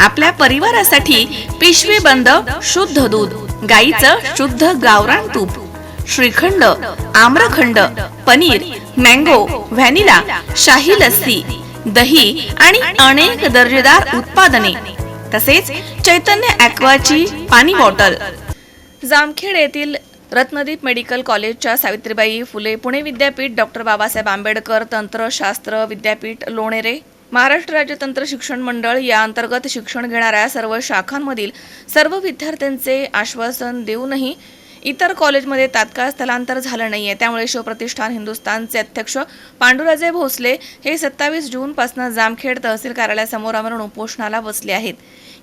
आपल्या परिवारासाठी पिशवी बंद शुद्ध दूध गाईचं शुद्ध गावरान तूप श्रीखंड आम्रखंड पनीर मँगो व्हॅनिला शाही लस्सी दही आणि अनेक दर्जेदार उत्पादने तसेच चैतन्य ॲक्वाची पाणी बॉटल. जामखेड येथील रत्नदीप मेडिकल कॉलेजच्या सावित्रीबाई फुले पुणे विद्यापीठ डॉक्टर बाबासाहेब आंबेडकर तंत्रशास्त्र विद्यापीठ लोणेरे महाराष्ट्र राज्य तंत्र शिक्षण मंडळ या अंतर्गत शिक्षण घेणाऱ्या सर्व शाखांमधील सर्व विद्यार्थ्यांचे आश्वासन देऊनही इतर कॉलेजमध्ये तात्काळ स्थलांतर झालं नाही आहे त्यामुळे शिवप्रतिष्ठान हिंदुस्थानचे अध्यक्ष पांडुराजे भोसले हे सत्तावीस जूनपासून जामखेड तहसील कार्यालयासमोर आमरण उपोषणाला बसले आहेत.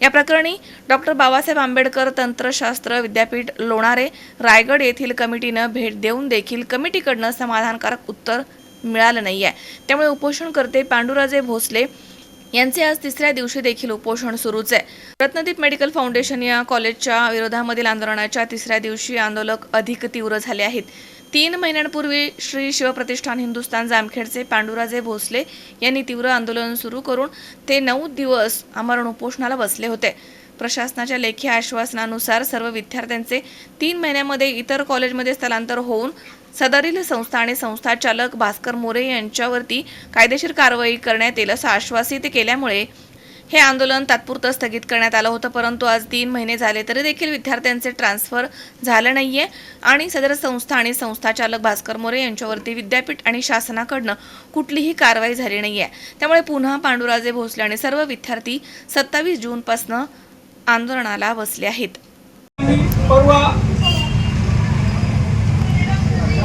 या प्रकरणी डॉक्टर बाबासाहेब आंबेडकर तंत्रशास्त्र विद्यापीठ लोणारे रायगड येथील कमिटीनं भेट देऊन देखील कमिटीकडनं समाधानकारक उत्तर मिळालं नाही आहे त्यामुळे उपोषणकर्ते पांडुराजे भोसले यांचे आज तिसऱ्या दिवशी देखील उपोषण सुरूच आहे. रत्नदीप मेडिकल फाउंडेशन या कॉलेजच्या विरोधामधील आंदोलनाच्या तिसऱ्या दिवशी आंदोलक अधिक तीव्र झाले आहेत. तीन महिन्यांपूर्वी श्री शिवप्रतिष्ठान हिंदुस्थान जामखेडचे पांडुराजे भोसले यांनी तीव्र आंदोलन सुरू करून ते नऊ दिवस आमरण उपोषणाला बसले होते. प्रशासनाच्या लेखी आश्वासनानुसार सर्व विद्यार्थ्यांचे तीन महिन्यामध्ये इतर कॉलेजमध्ये स्थलांतर होऊन सदरील संस्था आणि संस्था चालक भास्कर मोरे यांच्यावरती कायदेशीर कारवाई करण्यात येईल असं आश्वासित केल्यामुळे हे आंदोलन तात्पुरतं स्थगित करण्यात आलं होतं. परंतु आज तीन महिने झाले तरी देखील विद्यार्थ्यांचे ट्रान्सफर झालं नाहीये. आणि सदर संस्था आणि संस्था चालक भास्कर मोरे यांच्यावरती विद्यापीठ आणि शासनाकडनं कुठलीही कारवाई झाली नाहीये. त्यामुळे पुन्हा पांडुराजे भोसले आणि सर्व विद्यार्थी सत्तावीस जूनपासनं आंदोलनाला बसले आहेत. परवा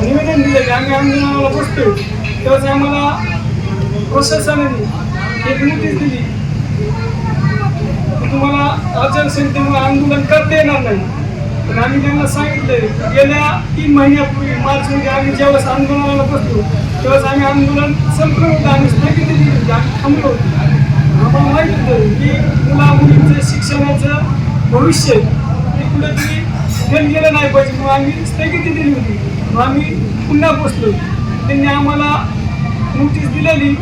निवेदन दिलं की आम्ही आंदोलनाला बसतो तेव्हाच आम्हाला प्रशासनाने एक नोटीस दिली. की तुम्हाला आचारसंहितेमुळे आंदोलन करता येणार नाही. पण आम्ही त्यांना सांगितलं गेल्या तीन महिन्यापूर्वी मार्चमध्ये आम्ही ज्यावेळेस आंदोलनाला बसलो तेव्हाच आम्ही आंदोलन संपलं होतं. आम्ही स्थगिती दिली होती. आम्ही थांबलो होतो. आम्हाला माहीत की मुला मुलींचं शिक्षणाचं भविष्य हे कुठेतरी फेल गेलं नाही पाहिजे. मग आम्ही स्थगिती दिली होती. मग आम्ही पुन्हा पोचलो. त्यांनी आम्हाला नोटीस दिलेली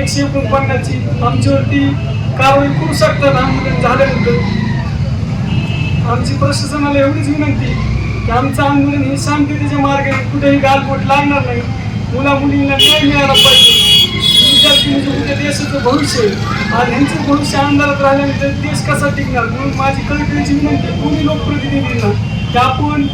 एकशे एकोणपन्नासची. आमच्यावरती कारवाई करू शकतात आंदोलन झाल्यानंतर आमची प्रशासनाला एवढीच विनंती की आमचं आंदोलन हे शांततेच्या मार्गाने कुठेही गालबोट लागणार नाही. मुला मुलींना न्याय मिळाला पाहिजे. विद्यार्थी म्हणजे उद्या देशाचं भविष्य आहे. ह्यांचं भविष्य अंधारात राहिल्यानंतर देश कसा टिकणार? म्हणून माझी कळकळीची विनंती कोणी लोकप्रतिनिधींना की आपण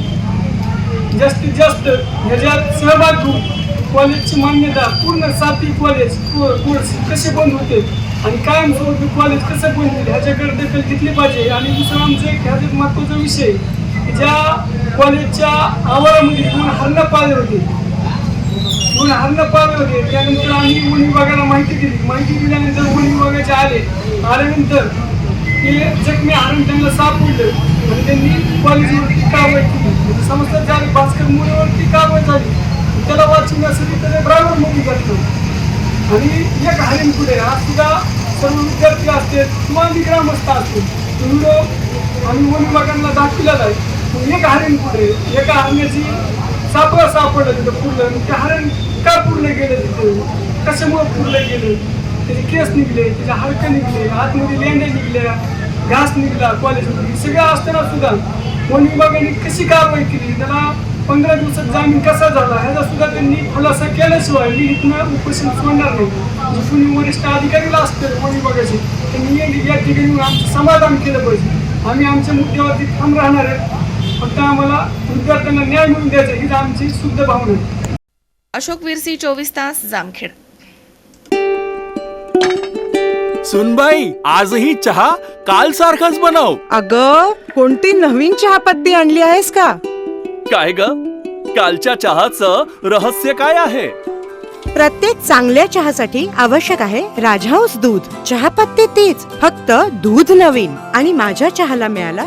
जास्तीत जास्त ह्याच्यात सहभाग घेऊन कॉलेजची मान्यता पूर्ण साती कॉलेज कोर्स कसे बंद होते आणि कायमस्वरूपी कॉलेज कसं बंद होईल ह्याच्याकडे दखल घेतली पाहिजे. आणि दुसरं आमचं एक ह्याच्यात महत्त्वाचा विषय ज्या कॉलेजच्या आवारामध्ये दोन हरणं पाळले होते. दोन हरणं पाळले होते. त्यानंतर आम्ही वन विभागाला माहिती दिली. माहिती दिल्यानंतर वन विभागाचे आले. आल्यानंतर ते जखमी हरण त्यांना सापडलं. आणि त्यांनी कॉलेजवरती कारवाई केली. म्हणजे समजतात झाली. भास्कर मुलीवरती कारवाई झाली. त्याला वाचवण्यासाठी त्याने ब्राह्मण मुली करतो आणि एक हरिण पुढे आज सुद्धा सर्व विद्यार्थी असतील किंवा आम्ही ग्रामस्थ असतील. तुम्ही व्हिडिओ आम्ही वन विभागांना दाखविला जाईल एक हरिण पुढे एका हरण्याची सापळा सापडलं तिथं पुरलं आणि ते हरण का पुरलं गेलं तिथं? कशामुळे पुरलं गेलं? त्याचे केस निघले त्याचे हाडकं निघले आतमध्ये लेंड्या निघल्या घास निघला कॉलेजमध्ये सगळं असताना सुद्धा वन विभागाने कशी कारवाई केली? त्याला पंधरा दिवसात जामीन कसा झाला? ह्याचा सुद्धा त्यांनी खुलासा केल्याशिवाय मी इथनं उपोषण सोडणार नाही. जे कुणी वरिष्ठ अधिकारीला असतं वन विभागाचे त्यांनी या- या ठिकाणी आमचं समाधान केलं पाहिजे. आम्ही आमच्या मुद्द्यावरती ठाम राहणार आहे. फक्त आम्हाला विद्यार्थ्यांना न्याय मिळून द्यायचा हीच आमची शुद्ध भावना आहे. अशोक विरसी चोवीस तास जामखेड. सुनबाई आजही चहा काल सारखाच बनव. अग कोणती नवीन चहापत्ती आणली आहेस का? काय ग? कालच्या चहाचं रहस्य काय आहे? प्रत्येक चांगल्या चहासाठी आवश्यक आहे राजहंस दूध. चहापत्ती तीच फक्त दूध नवीन. आणि माझ्या चहाला मिळाला